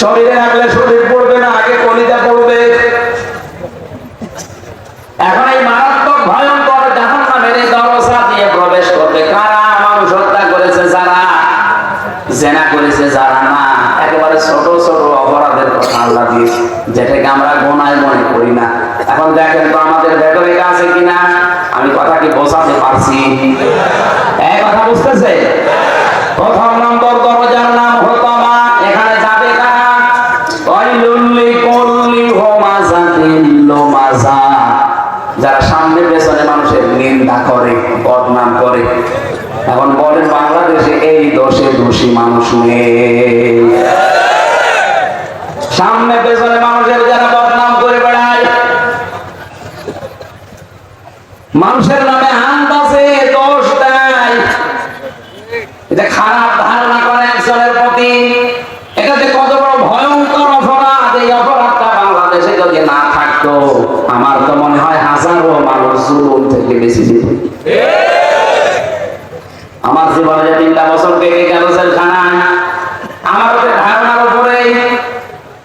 শরীরে রাখলে শরীর পড়বে না, আগে কলিজা পড়বে এখন এই মারাত্মক ভয়ঙ্কর জাহান্নামের এই দরজা দিয়ে প্রবেশ করবে। কারা মানুষ হত্যা করেছে? যারা? জেনা করেছে, যারা না? একেবারে ছোট ছোট অপরাধের কথা আল্লাহ দিয়েছে, যেটাকে আমরা গোনায় মনে করি না। এখন দেখেন তো আমাদের ভেতরে আছে কিনা? আমি কথা কি বোঝাতে পারছি? এই কথা বুঝতেছে? প্রথম দোষী মানুষ নেই। সামনে পেছনে মানুষের যারা বদনাম করে বেড়ায়, মানুষের নামে আন্দাজে দোষ দেয়। এটা খারাপ ধারণা করে একজনের প্রতি। এটা যে কত বড় ভয়ঙ্কর অপরাধ, এই অপরাধটা বাংলাদেশে যদি না থাকতো, আমার তো মনে হয় হাজারো মানুষ জুলুম থেকে বেশি যেত। জীবনে যে তিনটা বছর কেটে গেল জেলখানায় আমার ধারণার উপরে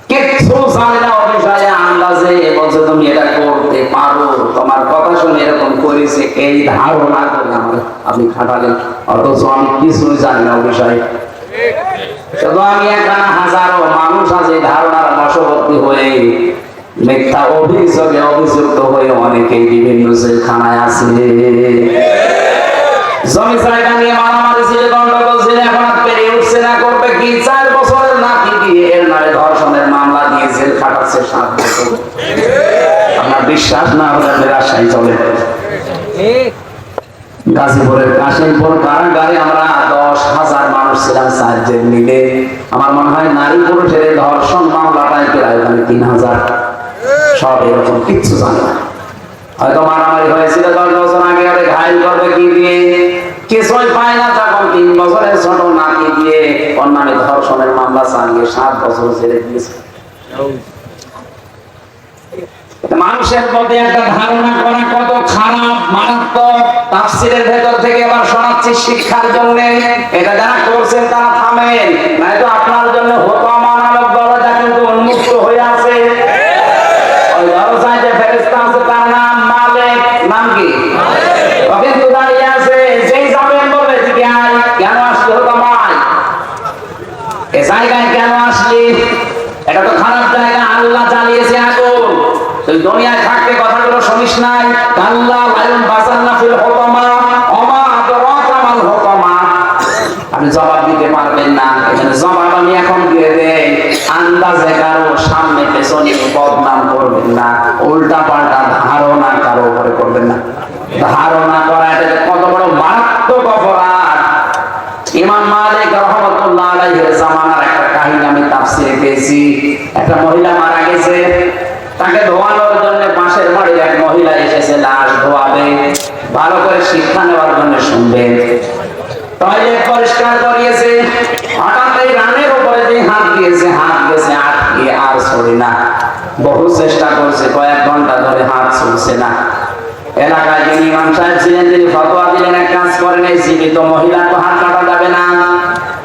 কিচ্ছু জানে না বিষয়ে আন্দাজে বলছে, তুমি এটা করতে পারো। তোমার কথা শুনে এরকম করেছে। এই ধারণা করে আমার আপনি খাটালেন। অথচ আমি কিছুই জানি না ও শুধু আমি এখানে হাজারো মানুষ আছে ধারণার বশবর্তী হয়ে মিথ্যা অভিযোগে অভিযুক্ত হয়ে অনেকেই বিভিন্ন জেলখানায় আছে। জমি জায়গা নিয়ে মারামারি ছিল, গন্ডগোল ছিল, এখন আর পেরিয়ে উঠছে না, করবে কি? চার বছরের নাতি দিয়ে এর নামে ধর্ষণের মামলা দিয়ে জেল খাটাচ্ছে সাত বছর। আপনার বিশ্বাস না হলে আপনি রাজশাহী চলে গাজীপুরের কাশিমপুর কারাগারে আমরা দশ হাজার মানুষ ছিলাম সাহায্যের মিলে। আমার মনে হয় নারী পুরুষের ধর্ষণ মামলাটাই প্রায় ওখানে তিন হাজার। সব এরকম কিচ্ছু জানে না। হয়তো মারামারি হয়েছিল দশ বছর আগে ঘাইল করবে কি দিয়ে? কিছুই পায় না তখন তিন বছরের ছোট দিয়ে ধর্ষণের মামলা সাত বছর দিয়েছে। মানুষের মধ্যে একটা ধারণা করা কত খারাপ, মারাত্মক, তাফসিরের ভেতর থেকে আবার শোনাচ্ছি শিক্ষার জন্য। এটা যারা করছেন তারা থামেন, নয়তো আপনার জন্য হতমা নামক দরজা কিন্তু উন্মুক্ত হয়ে আছে ওই দরজায় যে ফেরেশতা আছে তার নাম মালিক নাম কি ও কিন্তু দাঁড়িয়ে আছে যেই যাবেন বলবে যে কি আয়, কেন আসলে হতমায় এ জায়গায় কেন আসলি এটা তো খারাপ জায়গা আল্লাহ চালিয়েছে আগুন তুই দুনিয়ায় থাকতে কথাগুলো নাই। লায়ুন ফিল আদরাকা মাল আপনি জবাব দিতে পারবেন না। এখানে জবাব আমি এখন দিয়ে দেই। আন্দাজে কারও সামনে পেছনে বদনাম করবেন না। উল্টা পাল্টা ধারণা কারও উপরে করবেন না। ধারণা করা এটা কত বড় মারাত্মক অপরাধ। ইমাম মালিক রহমতুল্লাহ আলাইহির জামানার একটা কাহিনী আমি তাফসিরে পেয়েছি। একটা মহিলা মারা গেছে। তাকে ধোয়ানোর পাশের এক মহিলা এসেছে, লাশ ধোয়াবে, ভালো করে শিক্ষা নেওয়ার জন্য শুনবে। টয়লেট পরিষ্কার করিয়েছে, হঠাৎ এই রানের উপরে হাত দিয়েছে হাত গেছে, আটকে আর না। বহু চেষ্টা করছে, কয়েক ঘণ্টা ধরে হাত ছুটছে না। এলাকায় যিনি ইমাম সাহেব ছিলেন, তিনি ফতোয়া দিলেন, এক কাজ করেন, এই জীবিত মহিলা তো হাত কাটা যাবে না।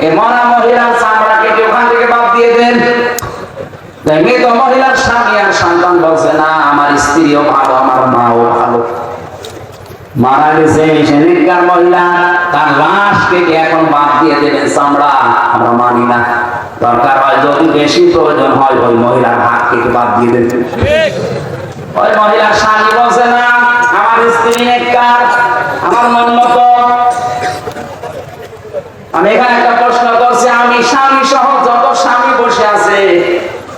এই মরা মহিলার চামড়া কেটে ওখান থেকে বাদ দিয়ে দেন? মৃত মহিলার স্বামী আর সন্তান বলছে, না, আমার স্ত্রীও ভালো, আমার মাও ভালো। মারা গেছে সেদিনকার মহিলা, তার লাশ কেটে এখন বাদ দিয়ে দেবেন চামড়া, আমরা মানি না। দরকার হয় যদি বেশি প্রয়োজন হয়, ওই মহিলার হাত কেটে বাদ দিয়ে দেবেন। ওই মহিলার স্বামী বলছে, না, আমার স্ত্রী নেককার আমার মন মতো। আমি এখানে একটা প্রশ্ন করছি, আমি স্বামী সহ যত স্বামী বসে আছে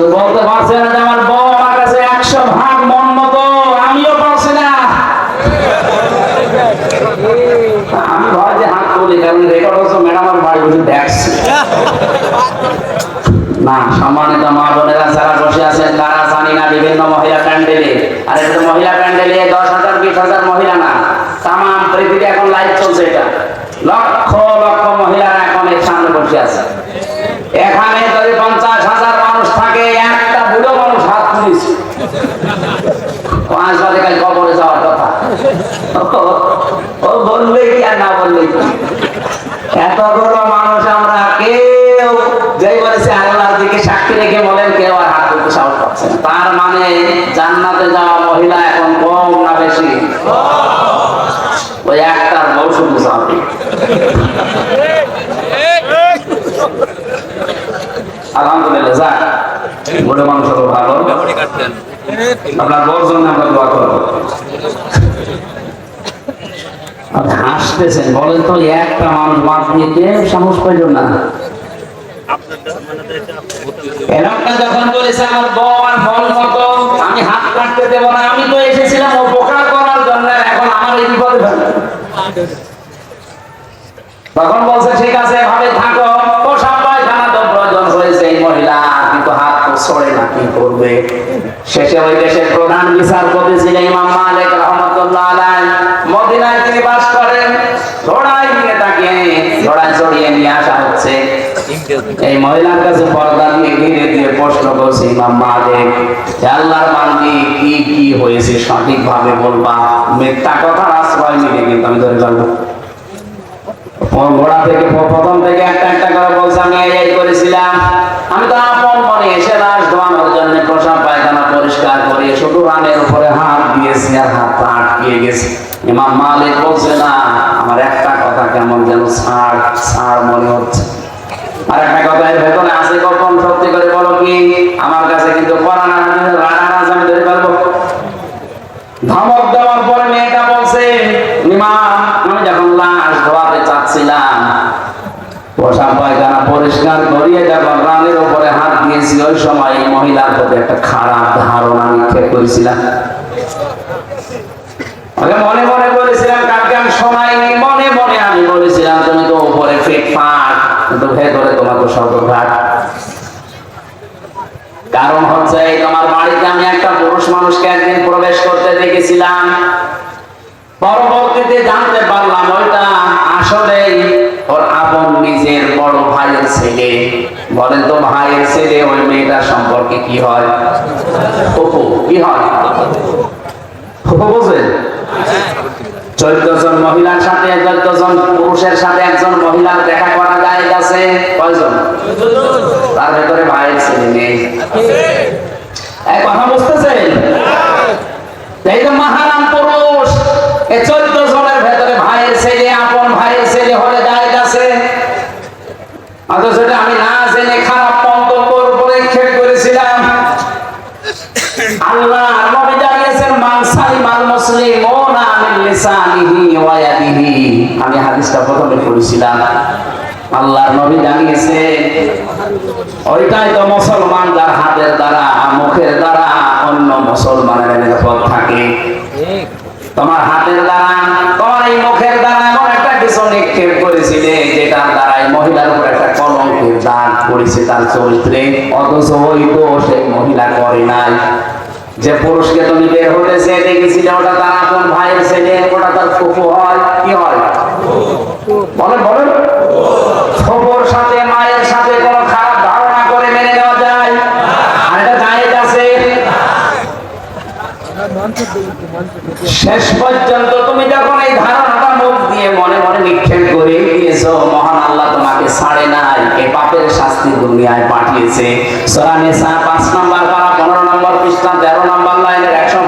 তুই বলতে পারছে না আমার বউ আমার কাছে একশো ভাগ মন মতো? আমিও পারছি না। আমি ভয় যে হাত তুলি, কারণ রেকর্ড হচ্ছে ম্যাডাম আমার বাড়ি বসে দেখছি। না, সম্মানিত মা বোনেরা, যারা বসে আছেন, তারা জানি না বিভিন্ন মহিলা প্যান্ডেলে। আর এটা তো মহিলা প্যান্ডেলে দশ হাজার, বিশ হাজার মহিলা না তাম পৃথিবী এখন লাইভ চলছে এটা। লক্ষ লক্ষ মহিলারা এখন এর সামনে বসে আছে এখানে যদি পঞ্চাশ হাজার মানুষ থাকে একটা বুড়ো মানুষ হাত তুলিছে পাঁচ বাজে কাল কবরে যাওয়ার কথা ও- ও বললেই কি আর না বললেই কি এতগুলো মানুষ আমরা কেউ যেই বলেছে আল্লাহর দিকে সাক্ষী রেখে বলেন, কেউ আর হাত তুলতে সাহস পাচ্ছে তার মানে জান্নাতে যাওয়া মহিলা এখন কম না বেশি? ওই একটার বউ শুধু আলহামদুলিল্লাহ হাসতেছেন বলেন তো, একটা মানুষ দিয়ে কেউ সাহস পাইল না। তখন বলছে, ঠিক আছে, এভাবে থাকো। প্রয়োজন হয়েছে, এই মহিলা কিন্তু হাত সরে না, কি করবে? শেষে ওই দেশের প্রধান বিচারপতি ছিলেন ইমাম মালিক রহমতুল্লাহ মদিনায় তিনি বাস করেন ঘোড়ায় নিয়ে তাকে চড়িয়ে নিয়ে আসা হচ্ছে। এই মহিলার কাছে পর্দা দিয়ে ঘিরে দিয়ে প্রশ্ন করছে ইমাম মালিক আল্লাহর বান্দি কি কি হয়েছে, সঠিকভাবে বলবা। মিথ্যা কথার আশ্রয় নিলে কিন্তু আমি ধরে ফেলব ঘোড়া থেকে প্রথম থেকে একটা একটা করে বলছে, আমি এই করেছিলাম। আমি তো আপন মনে এসে লাশ ধোয়ানোর জন্য প্রসাব পায়খানা পরিষ্কার করে শুধু রানের উপরে হাত দিয়েছি আর হাত আটকে গেছে। ইমাম মালিক বলছে, না কেমন যেন ছাড় ছাড় মনে হচ্ছে। আর একটা কথা এর ভেতরে আছে কখন? সত্যি করে বলো কি? আমার কাছে কিন্তু আছে আমি ধরে ফেলব ধমক দেওয়ার মেয়েটা বলছে আমি যখন লাশ ধোয়াতে চাচ্ছিলাম, পোশাক পায়খানা পরিষ্কার করিয়ে যখন রানের উপরে হাত দিয়েছি, ওই সময় এই মহিলার প্রতি একটা খারাপ ধারণা নিক্ষেপ করেছিলাম মনে মনে বলেছিলাম কালকে আমি শোনাইনি মনে মনে আমি বলেছিলাম তুমি তো উপরে ফিট ফাট কিন্তু ভেতরে তোমার তো কারণ হচ্ছে তোমার বাড়িতে আমি একটা পুরুষ মানুষকে একদিন প্রবেশ করতে দেখেছিলাম। পরবর্তীতে জানতে পারলাম, ওইটা আসলে ওর আপন নিজের বড় ভাইয়ের ছেলে। বলেন তো, ভাইয়ের ছেলে ওই মেয়েটার সম্পর্কে কি হয়? কি হয়? বুঝলেন চোদ্দ জন মহিলার সাথে চোদ্দ জন পুরুষের সাথে, একজন মহিলার দেখা করা যায় গেছে। কয়জন? তার ভেতরে ভাইয়ের ছেলে নেই। কথা বুঝতেছেন? এই যে মহারাম পুরুষ এই চোদ্দ জনের ভেতরে ভাইয়ের ছেলে, আপন ভাইয়ের ছেলে হলে যায় গেছে। অথচ আমি না জেনে খারাপ মন্তব্যের উপরে করেছিলাম। আল্লাহ নবী জানিয়েছেন, মান সালিমাল মুসলিমুনা। মিন আমি হাদিসটা প্রথমে পড়েছিলাম। আল্লাহর নবী জানিয়েছে, ওইটাই তো মুসলমান যার হাতের দ্বারা, মুখের দ্বারা অন্য মুসলমানের নিরাপদ থাকে। তোমার হাতের দ্বারা, তোমার এই মুখের দ্বারা এমন একটা কিছু নিক্ষেপ করেছিলে, যেটার দ্বারা এই মহিলার উপর একটা কলঙ্কের দাগ পড়েছে তার চরিত্রে। অথচ ওই তো সেই মহিলা করে নাই। যে পুরুষকে তুমি বের হতেছে দেখেছিলে, ওটা তার আপন ভাইয়ের ছেলে, ওটা তার ফুফু হয়, কি হয়? বলেন বলেন। ফুফুর সাথে, মায়ের সাথে কোনো খারাপ ধারণা করে মেনে নেওয়া যায়? আর এটা জায়েজ আছে? শেষ পর্যন্ত তুমি যখন এই ধারণাটা মুখ দিয়ে মনে মনে নিক্ষেপ করে দিয়েছ মহান আল্লাহ তোমাকে ছাড়ে নাই, এ পাপের শাস্তি দুনিয়ায় পাঠিয়েছে। সূরা নিসা ইসলাম তেরো নম্বর লাইনের একশো